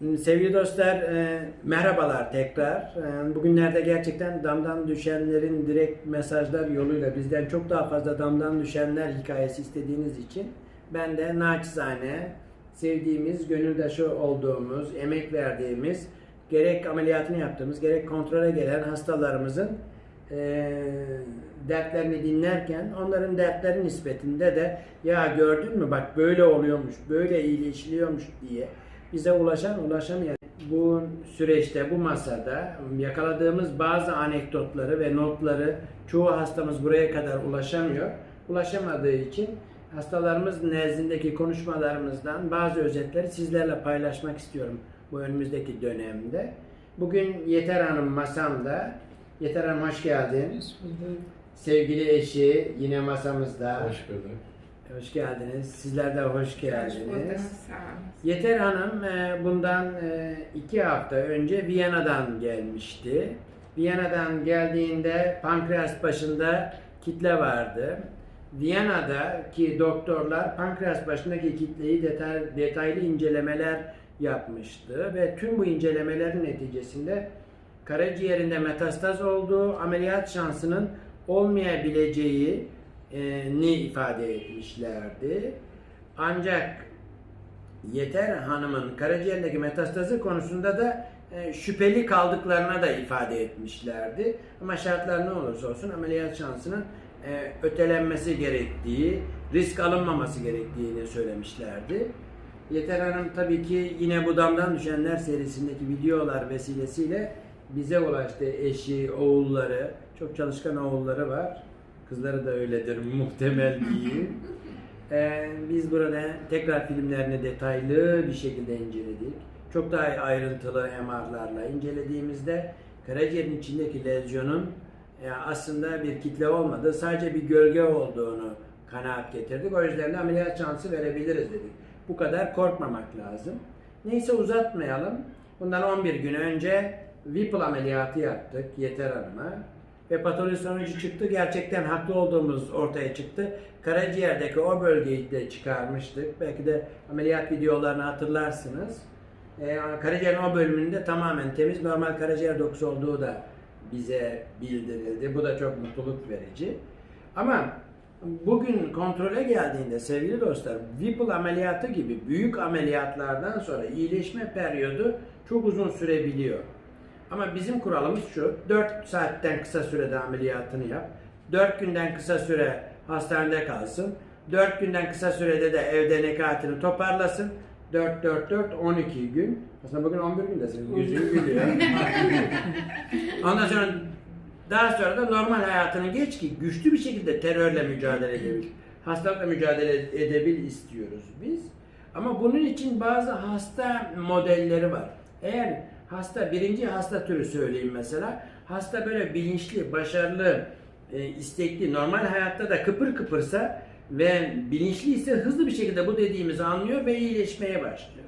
Sevgili dostlar, e, merhabalar tekrar. E, Bugünlerde gerçekten damdan düşenlerin direkt mesajlar yoluyla bizden çok daha fazla damdan düşenler hikayesi istediğiniz için ben de naçizane sevdiğimiz, gönüldaşı olduğumuz, emek verdiğimiz, gerek ameliyatını yaptığımız, gerek kontrole gelen hastalarımızın e, dertlerini dinlerken onların dertleri nispetinde de ya gördün mü bak böyle oluyormuş, böyle iyileşiliyormuş diye bize ulaşan ulaşamayan bu süreçte bu masada yakaladığımız bazı anekdotları ve notları çoğu hastamız buraya kadar ulaşamıyor. Ulaşamadığı için hastalarımız nezdindeki konuşmalarımızdan bazı özetleri sizlerle paylaşmak istiyorum bu önümüzdeki dönemde. Bugün Yeter Hanım masamda. Yeter Hanım hoş geldin. Sevgili eşi yine masamızda. Hoş bulduk. Hoş geldiniz. Sizler de hoş geldiniz. Yeter Hanım e, bundan e, iki hafta önce Viyana'dan gelmişti. Viyana'dan geldiğinde pankreas başında kitle vardı. Viyana'daki doktorlar pankreas başındaki kitleyi detay, detaylı incelemeler yapmıştı ve tüm bu incelemelerin neticesinde karaciğerinde metastaz olduğu, ameliyat şansının olmayabileceği ni ifade etmişlerdi. Ancak Yeter Hanım'ın karaciğerdeki metastazı konusunda da e, şüpheli kaldıklarına da ifade etmişlerdi. Ama şartlar ne olursa olsun ameliyat şansının e, ötelenmesi gerektiği, risk alınmaması gerektiğini söylemişlerdi. Yeter Hanım tabii ki yine bu damdan düşenler serisindeki videolar vesilesiyle bize ulaştı. Eşi, oğulları, çok çalışkan oğulları var. Kızları da öyledir muhtemel diyeyim. Ee, biz burada tekrar filmlerini detaylı bir şekilde inceledik. Çok daha ayrıntılı MR'larla incelediğimizde karaciğerin içindeki lezyonun e, aslında bir kitle olmadığı, sadece bir gölge olduğunu kanaat getirdik. O yüzden de ameliyat şansı verebiliriz dedik. Bu kadar korkmamak lazım. Neyse uzatmayalım. Bundan 11 gün önce Whipple ameliyatı yaptık Yeter Hanım'a. Ve patoloji sonucu çıktı. Gerçekten haklı olduğumuz ortaya çıktı. Karaciğerdeki o bölgeyi de çıkarmıştık. Belki de ameliyat videolarını hatırlarsınız. Ee, karaciğerin o bölümünde tamamen temiz normal karaciğer dokusu olduğu da bize bildirildi. Bu da çok mutluluk verici. Ama bugün kontrole geldiğinde sevgili dostlar Whipple ameliyatı gibi büyük ameliyatlardan sonra iyileşme periyodu çok uzun sürebiliyor. Ama bizim kuralımız şu, 4 saatten kısa sürede ameliyatını yap, 4 günden kısa süre hastanede kalsın, 4 günden kısa sürede de evde nekatini toparlasın, 4 4 4 12 gün. Aslında bugün 11 gündesin. Yüzün gülüyor. Ondan sonra daha sonra da normal hayatını geç ki güçlü bir şekilde terörle mücadele edebil. Hastalıkla mücadele edebil istiyoruz biz. Ama bunun için bazı hasta modelleri var. Eğer hasta birinci hasta türü söyleyeyim mesela. Hasta böyle bilinçli, başarılı, e, istekli, normal hayatta da kıpır kıpırsa ve bilinçli ise hızlı bir şekilde bu dediğimizi anlıyor ve iyileşmeye başlıyor.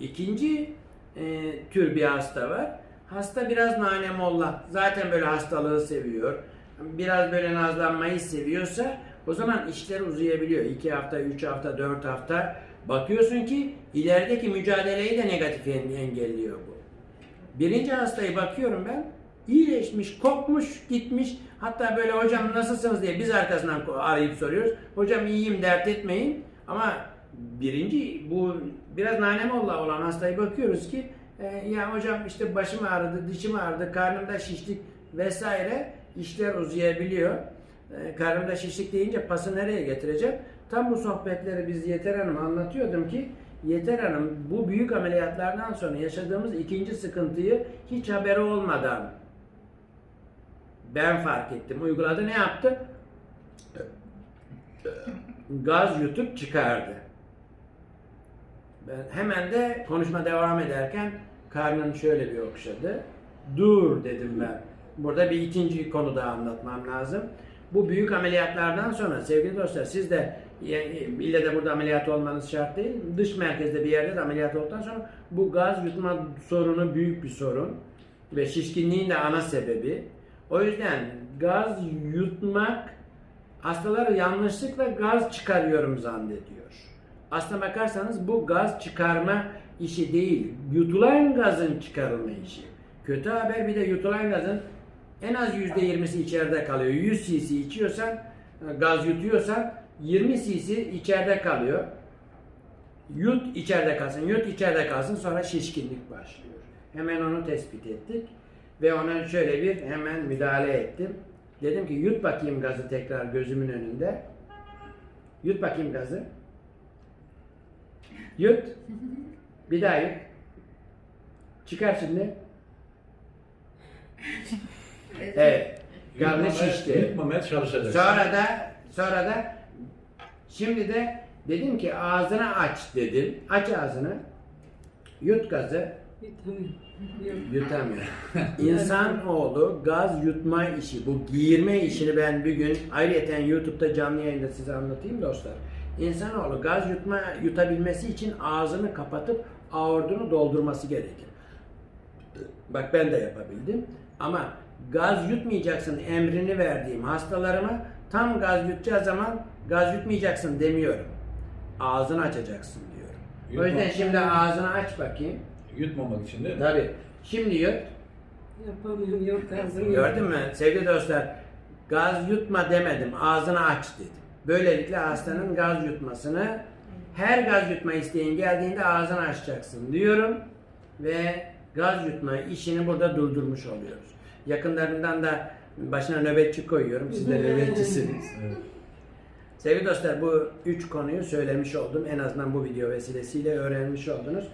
İkinci e, tür bir hasta var. Hasta biraz nanemollah. Zaten böyle hastalığı seviyor. Biraz böyle nazlanmayı seviyorsa o zaman işler uzayabiliyor. 2 hafta, 3 hafta, 4 hafta. Bakıyorsun ki ilerideki mücadeleyi de negatif en- engelliyor bu. Birinci hastayı bakıyorum ben. iyileşmiş, kopmuş, gitmiş. Hatta böyle hocam nasılsınız diye biz arkasından arayıp soruyoruz. Hocam iyiyim dert etmeyin. Ama birinci bu biraz nanemolla olan hastayı bakıyoruz ki e, ya hocam işte başım ağrıdı, dişim ağrıdı, karnımda şişlik vesaire işler uzayabiliyor. E, karnımda şişlik deyince pası nereye getireceğim? Tam bu sohbetleri biz Yeter Hanım anlatıyordum ki Yeter Hanım bu büyük ameliyatlardan sonra yaşadığımız ikinci sıkıntıyı hiç haberi olmadan ben fark ettim. Uyguladı ne yaptı? Gaz yutup çıkardı. Ben hemen de konuşma devam ederken karnını şöyle bir okşadı. Dur dedim ben. Burada bir ikinci konu daha anlatmam lazım. Bu büyük ameliyatlardan sonra sevgili dostlar siz de ille de burada ameliyat olmanız şart değil. Dış merkezde bir yerde de ameliyat olduktan sonra bu gaz yutma sorunu büyük bir sorun ve şişkinliğin de ana sebebi. O yüzden gaz yutmak hastalar yanlışlıkla gaz çıkarıyorum zannediyor. Aslına bakarsanız bu gaz çıkarma işi değil. Yutulan gazın çıkarılma işi. Kötü haber bir de yutulan gazın en az %20'si içeride kalıyor. 100 cc içiyorsan, e, gaz yutuyorsan 20 cc içeride kalıyor. Yut içeride kalsın, yut içeride kalsın sonra şişkinlik başlıyor. Hemen onu tespit ettik ve ona şöyle bir hemen müdahale ettim. Dedim ki yut bakayım gazı tekrar gözümün önünde. Yut bakayım gazı. Yut. Bir daha yut. Çıkar şimdi. Evet. Karnı şişti. Yutmamaya çalışacaksın. Sonra da sonra da şimdi de dedim ki ağzını aç dedim. Aç ağzını. Yut gazı. Vitamin. Yok. Yutamıyor. İnsan oğlu gaz yutma işi, bu giyirme işini ben bir gün ayrıyeten YouTube'da canlı yayında size anlatayım dostlar. İnsanoğlu gaz yutma yutabilmesi için ağzını kapatıp aordunu doldurması gerekir. Bak ben de yapabildim. Ama gaz yutmayacaksın emrini verdiğim hastalarıma tam gaz yutacağı zaman gaz yutmayacaksın demiyorum. Ağzını açacaksın diyorum. O yüzden Yutma. şimdi ağzını aç bakayım. Yutmamak için değil mi? Tabii. Şimdi yut. Yapamıyorum. Yok gazım yok. Gördün mü sevgili dostlar? Gaz yutma demedim. Ağzını aç dedim. Böylelikle hastanın gaz yutmasını her gaz yutma isteğin geldiğinde ağzını açacaksın diyorum ve gaz yutma işini burada durdurmuş oluyoruz. Yakınlarından da başına nöbetçi koyuyorum. Siz de nöbetçisiniz. Evet. Sevgili dostlar bu üç konuyu söylemiş oldum. En azından bu video vesilesiyle öğrenmiş oldunuz.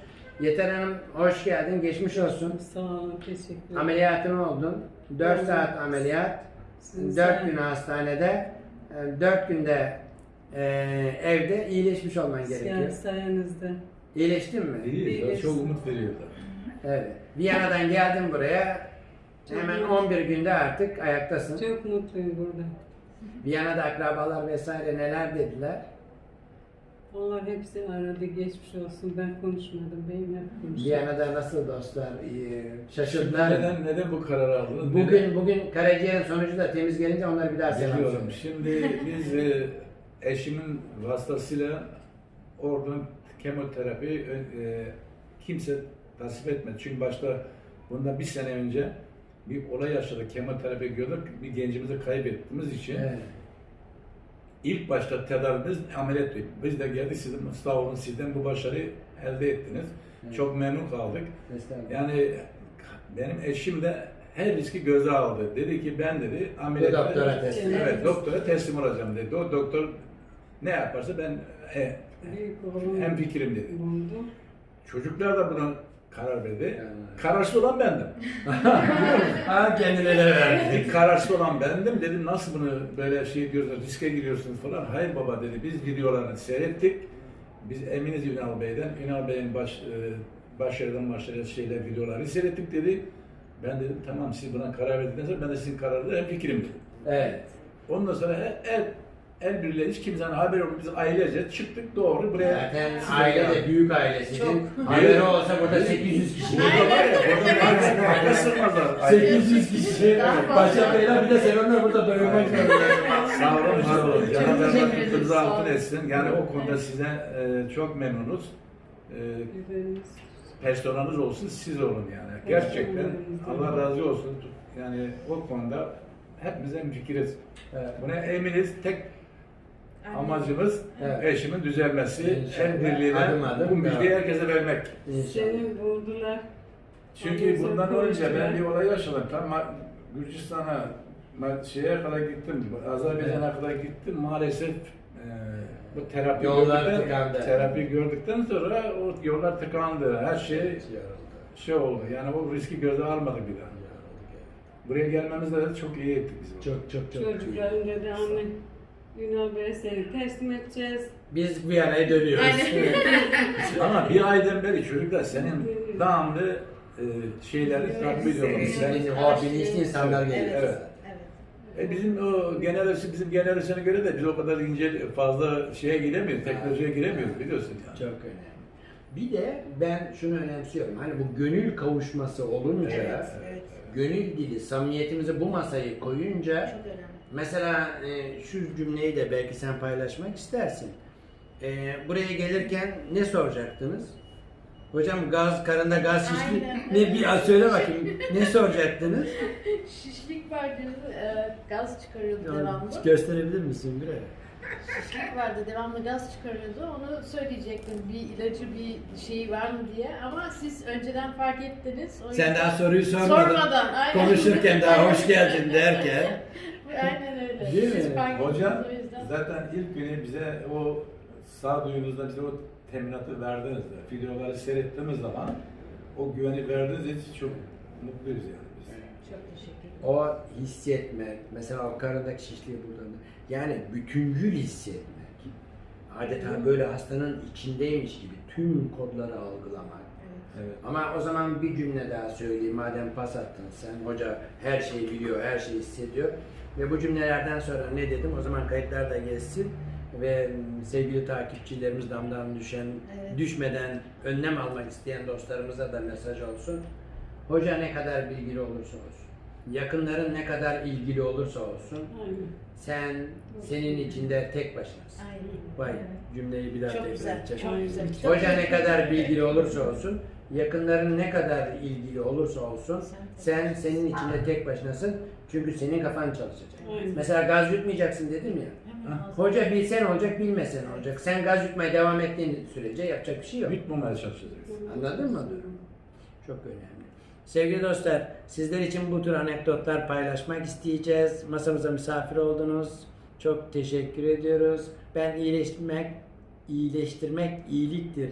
Yeter Hanım hoş geldin. Geçmiş olsun. Sağ olun. Teşekkür ederim. Ameliyatın oldun. 4 Evet. saat ameliyat. Sizin 4 sayın- gün hastanede. 4 günde e, evde iyileşmiş olman gerekiyor. Yani sayenizde. İyileştin mi? İyi, ya, çok umut veriyor da. Evet. Viyana'dan geldin buraya. Hemen 11 günde artık ayaktasın. Çok mutluyum burada. Viyana'da akrabalar vesaire neler dediler? Onlar hepsi aradı. Geçmiş olsun. Ben konuşmadım. Benim hep konuştu. Viyana'da nasıl dostlar? İyi, Şaşırdılar. Neden, neden bu kararı aldınız? Bugün bugün karaciğerin sonucu da temiz gelince onları bir daha Neden? selam Biliyorum. Şimdi biz e, eşimin vasıtasıyla oradan kemoterapi e, kimse tasvip etmedi. Çünkü başta bundan bir sene önce bir olay yaşadık. Kemoterapi gördük. Bir gencimizi kaybettiğimiz için Evet. ilk başta tedavimiz ameliyat. Biz de geldik sizin sağ olun sizden bu başarıyı elde ettiniz. Evet. Çok memnun kaldık. Yani benim eşim de her riski göze aldı. Dedi ki ben dedi ameliyat doktora teslim. Evet, doktora teslim olacağım dedi. O doktor ne yaparsa ben e, hem fikrim dedi. Çocuklar da buna karar verdi. Yani. Kararsız olan bendim. Ha kendine de verdi. Bir kararsız olan bendim. Dedim nasıl bunu böyle şey diyorsunuz, riske giriyorsunuz falan. Hayır baba dedi. Biz videolarını seyrettik. Biz eminiz Ünal Bey'den. Ünal Bey'in baş, e, başarıdan başlayan şeyler, videoları seyrettik dedi. Ben dedim tamam siz buna karar verdikten sonra ben de sizin kararınızda hem fikrim dedi. Evet. Ondan sonra el, el, el birliğiyle hiç kimsenin haberi yok. Biz ailece çıktık doğru buraya. Zaten size aile de büyük aile sizin. Çok. Haberi olsa burada 800 kişi. Burada var ya, burada var ya, akla sığmazlar. 800 kişi. Başak Beyler bir de Sevenler burada doyurmak zorunda. Sağ olun, var olun. Cenab-ı altın etsin. Yani o konuda size e, çok memnunuz. E, personeliniz olsun, siz olun yani. Gerçekten Allah razı olsun. Yani o konuda hepimiz fikiriz. Evet. Buna eminiz. Tek amacımız Evet. eşimin düzelmesi, İnşallah. el birliğiyle Adım adım bu müjdeyi devam. herkese vermek. İnşallah. Seni buldular. Çünkü Ondan bundan sonra önce ben konuştular. bir olay yaşadım. Tam Ma- Gürcistan'a ma- şeye kadar gittim, Azerbaycan'a kadar gittim. Maalesef e, bu terapi Yollar gördükten, tıkandı. terapi gördükten sonra o yollar tıkandı. Her şey şey oldu. Yani o riski göze almadık bir daha. Buraya gelmemizde de çok iyi ettik biz. Çok çok çok. çok. Çocukların dedi anne Ünal Bey'e seni teslim edeceğiz. Biz Viyana'ya dönüyoruz. Ama bir aydan beri çocuklar senin devamlı e, şeyleri takip ediyorlar. Sen, Bizim o bilinçli insanlar geliyor. Evet. E bizim o generasyon bizim jenerasyona göre de biz o kadar ince fazla şeye giremiyoruz, teknolojiye giremiyoruz biliyorsun yani. Çok önemli. Bir de ben şunu önemsiyorum. Hani bu gönül kavuşması olunca, Evet, evet. gönül dili, samimiyetimizi bu masayı koyunca Çok önemli. Mesela e, şu cümleyi de belki sen paylaşmak istersin. Ee, buraya gelirken ne soracaktınız? Hocam gaz, karında gaz şişli. Aynen. Ne bir söyle bakayım. Ne soracaktınız? Şişlik vardı, e, gaz çıkarıyordu devamlı. Gösterebilir misin buraya? Şişlik vardı, devamlı gaz çıkarıyordu. Onu söyleyecektim, bir ilacı, bir şeyi var mı diye. Ama siz önceden fark ettiniz. O Sen yüzden- daha soruyu sormadın. Sormadan, aynen. Konuşurken daha hoş geldin derken. Aynen öyle. Değil siz mi? fark ettiniz Hocam o yüzden. zaten ilk günü bize o sağduyunuzda bize o teminatı verdiniz. Videoları seyrettiğimiz zaman o güveni verdiğiniz için çok mutluyuz yani biz. Çok teşekkür ederim. O hissetmek, mesela o karındaki şişliği buradan. Yani bütüncül hissetmek. Adeta böyle hastanın içindeymiş gibi tüm kodları algılamak. Evet. Ama o zaman bir cümle daha söyleyeyim. Madem pas attın sen, hoca her şeyi biliyor, her şeyi hissediyor. Ve bu cümlelerden sonra ne dedim? O zaman kayıtlar da gelsin. Ve sevgili takipçilerimiz damdan düşen, Evet. düşmeden önlem almak isteyen dostlarımıza da mesaj olsun. Hoca ne kadar bilgili olursa olsun, yakınların ne kadar ilgili olursa olsun, Aynen. sen senin içinde tek başınasın. Aynen. Vay Evet. cümleyi bir daha tekrar edeceğim. Hoca ne kadar bilgili olursa olsun, yakınların ne kadar ilgili olursa olsun, sen senin içinde tek başınasın. Çünkü senin kafan çalışacak. Mesela gaz yutmayacaksın dedim ya. Ha, Hoca bilsen olacak, bilmesen olacak. Sen gaz yutmaya devam ettiğin sürece yapacak bir şey yok. Yutmamaya çalışacağız. Anladın mı? Çok önemli. Sevgili dostlar, sizler için bu tür anekdotlar paylaşmak isteyeceğiz. Masamıza misafir oldunuz. Çok teşekkür ediyoruz. Ben iyileştirmek, iyileştirmek iyiliktir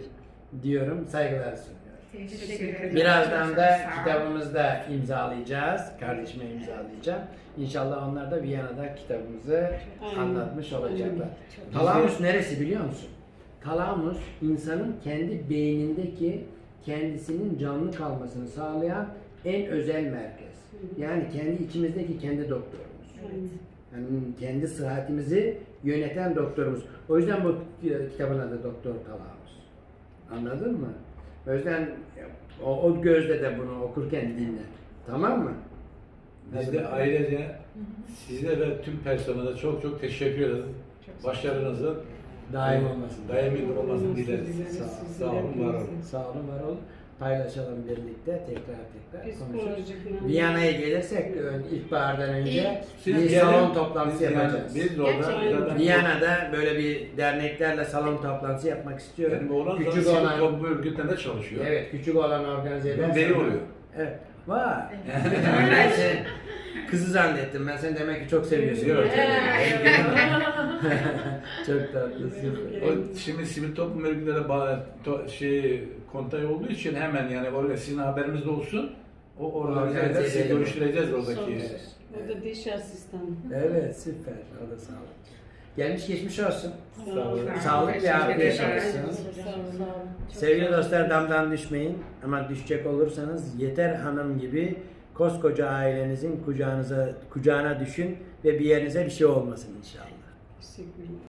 diyorum. Saygılar sunuyorum. Teşekkür ederim. Birazdan da kitabımızda imzalayacağız. Kardeşime imzalayacağım. İnşallah onlar da Viyana'da kitabımızı Aynen. anlatmış olacaklar. Çok Talamus neresi biliyor musun? Talamus insanın kendi beynindeki kendisinin canlı kalmasını sağlayan en özel merkez. Yani kendi içimizdeki kendi doktorumuz. Aynen. Yani kendi sıhhatimizi yöneten doktorumuz. O yüzden bu kitabın adı Doktor Talamus. Anladın mı? O yüzden o, o gözle de bunu okurken dinle. Tamam mı? Biz de ailece size ve tüm personele çok çok teşekkür ederiz. Başarınızın Daim olmasın. Daimi olmasını dileriz. Sağ- Sağ olun, var olun. Sağ olun, var olun. Paylaşalım birlikte tekrar tekrar konuşuruz. Viyana'ya gelirsek ön- ilkbahardan önce Siz bir gelin, salon toplantısı biz yani- yapacağız. Biz de orada Gerçekten. zaten Viyana'da böyle bir derneklerle salon toplantısı yapmak istiyorum. benim oğlan küçük küçük olan olan, toplum örgütlerinde çalışıyor. evet küçük olan organize edersen- deli oluyor. Evet. Ben seni kızı zannettim. Ben seni demek ki çok seviyorsun. Yok, çok tatlı. süper. O şimdi sivil toplum örgütlere bağlı to, şey kontay olduğu için hemen yani oraya sizin haberiniz de olsun. O eder, sizi görüştüreceğiz oradaki. Sonsuz. O da diş asistanı. Evet süper. O da sağ olun. Gelmiş geçmiş olsun. Sağ olun. Sağlık ve afiyet olsun. Sevgili dostlar damdan düşmeyin ama düşecek olursanız Yeter Hanım gibi koskoca ailenizin kucağınıza kucağına düşün ve bir yerinize bir şey olmasın inşallah. Teşekkürler.